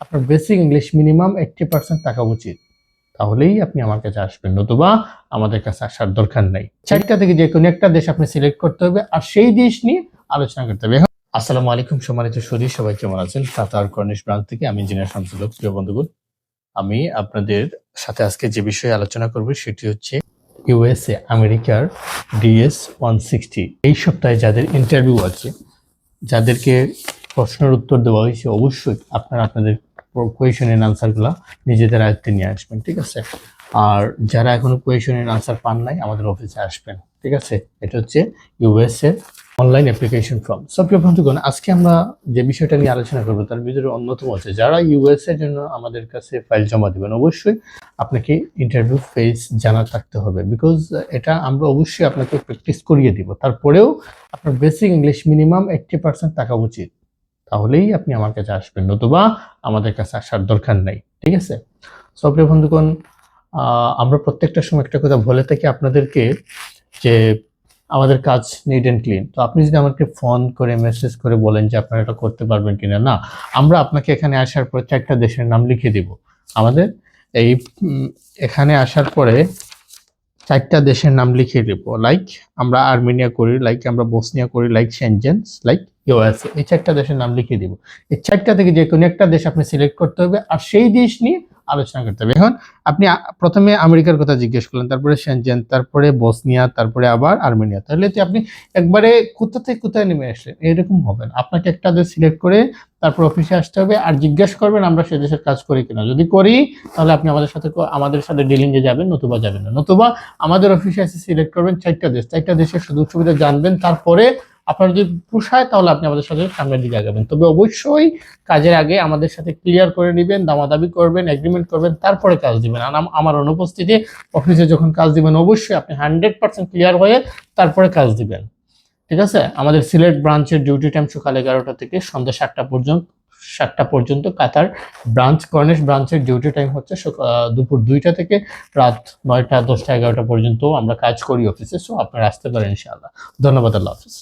আপনার basic English minimum eighty percent থাকা উচিত। তাহলেই আপনি আমার কাছে আসবেন নতুবা আমাদের কাছে আসার দরকার নাই। চারটা থেকে যে কোনো একটা দেশ আপনি সিলেক্ট করতে হবে আর সেই দেশ নিয়ে আলোচনা করতে হবে। আসসালামু আলাইকুম সম্মানিত সুদী সবাই কেমন আছেন? কাতার কর্নিশ ব্রাঞ্চ থেকে আমি ইঞ্জিনিয়ার শামসুল হক, প্রিয় বন্ধুগণ। আমি আপনাদের সাথে আজকে যে বিষয়ে আলোচনা করব সেটি হচ্ছে ইউএসএ আমেরিকার ডিএস ওয়ান সিক্সটি এই সপ্তাহে যাদের ইন্টারভিউ আছে যাদেরকে প্রশ্নের উত্তর দেওয়া হয়েছে অবশ্যই আপনারা আপনাদের কোয়েশনের আনসারগুলো নিজেদের আয়ত্তে নিয়ে আসবেন, ঠিক আছে? আর যারা এখনও কোয়েশনের আনসার পান নাই, আমাদের অফিসে আসবেন, ঠিক আছে? এটা হচ্ছে ইউএস এর অনলাইন অ্যাপ্লিকেশন ফর্ম সব প্রিয় বন্ধুগণ, আজকে আমরা যে বিষয়টা নিয়ে আলোচনা করব, তার ভিতরে অন্যতম হচ্ছে, যারা ইউএস এর জন্য আমাদের কাছে ফাইল জমা দেবেন, অবশ্যই আপনাকে ইন্টারভিউ ফেস জানা থাকতে হবে। বিকজ এটা আমরা অবশ্যই আপনাকে প্র্যাকটিস করিয়ে দিব। তারপরেও আপনার basic English minimum eighty percent থাকা উচিত। তাহলেই আপনি আমার কাছে আসবেন। নতুবা আমাদের কাছে আসার দরকার নাই, ঠিক আছে? সব প্রিয় বন্ধুগণ আমরা প্রত্যেকটা সময় একটা কথা বলে থাকি আপনাদেরকে যে আমাদের কাজ নিট অ্যান্ড ক্লিন তো আপনি যদি আমাকে ফোন করে মেসেজ করে বলেন যে আপনারা এটা করতে পারবেন কিনা, না, আমরা আপনাকে এখানে আসার পর চারটা দেশের নাম লিখে দিব। আমাদের এই এখানে আসার পরে চারটা দেশের নাম লিখে দেব। লাইক আমরা আর্মেনিয়া করি লাইক আমরা বসনিয়া করি লাইক সেনজেন্স লাইক ইউএস এই চারটা দেশের নাম লিখে দিব। এই চারটা থেকে যে কোনো একটা দেশ আপনি সিলেক্ট করতে হবে আর সেই দেশ নিয়ে আলোচনা করতে হবে। এখন আপনি প্রথমে আমেরিকার কথা জিজ্ঞেস করলেন, তারপরে সেনজেন, তারপরে বসনিয়া, তারপরে আবার আর্মেনিয়া। তাহলে তো আপনি একবারে কোথা থেকে কোথায় নেমে আসলেন? এরকম হবে না। আপনাকে একটা দেশ সিলেক্ট করে তারপর অফিসে আসতে হবে আর জিজ্ঞেস করবেন আমরা সে দেশের কাজ করি কিনা। যদি করি, তাহলে আপনি আমাদের সাথে আমাদের সাথে ডিলিংয়ে যাবেন, নতুবা যাবেন না। নতুবা আমাদের অফিসে এসে সিলেক্ট করবেন চারটা দেশ। চারটা দেশের সুযোগ সুবিধা জানবেন, তারপরে আপনার যদি পোষায়, তাহলে আপনি আমাদের সাথে সামনের দিকে আগাবেন। তবে অবশ্যই কাজের আগে আমাদের সাথে ক্লিয়ার করে নেবেন দামাদাবি করবেন এগ্রিমেন্ট করবেন, তারপরে কাজ দিবেন। আর আমার অনুপস্থিতি অফিসে যখন কাজ দিবেন, অবশ্যই আপনি হান্ড্রেড পার্সেন্ট ক্লিয়ার হয়ে তারপরে কাজ দিবেন। ঠিক আছে? আমাদের সিলেট ব্রাঞ্চের ডিউটি টাইম সকাল এগারোটা থেকে সন্ধ্যা সাতটা পর্যন্ত সাতটা পর্যন্ত কাতার ব্রাঞ্চ কর্নেশ ব্রাঞ্চের ডিউটি টাইম হচ্ছে দুপুর দুইটা থেকে রাত নয়টা, দশটা, এগারোটা পর্যন্ত আমরা কাজ করি অফিসে সো আপনারা আসতে পারেন ইনশাআল্লাহ। ধন্যবাদ, আল্লাহ হাফিজ।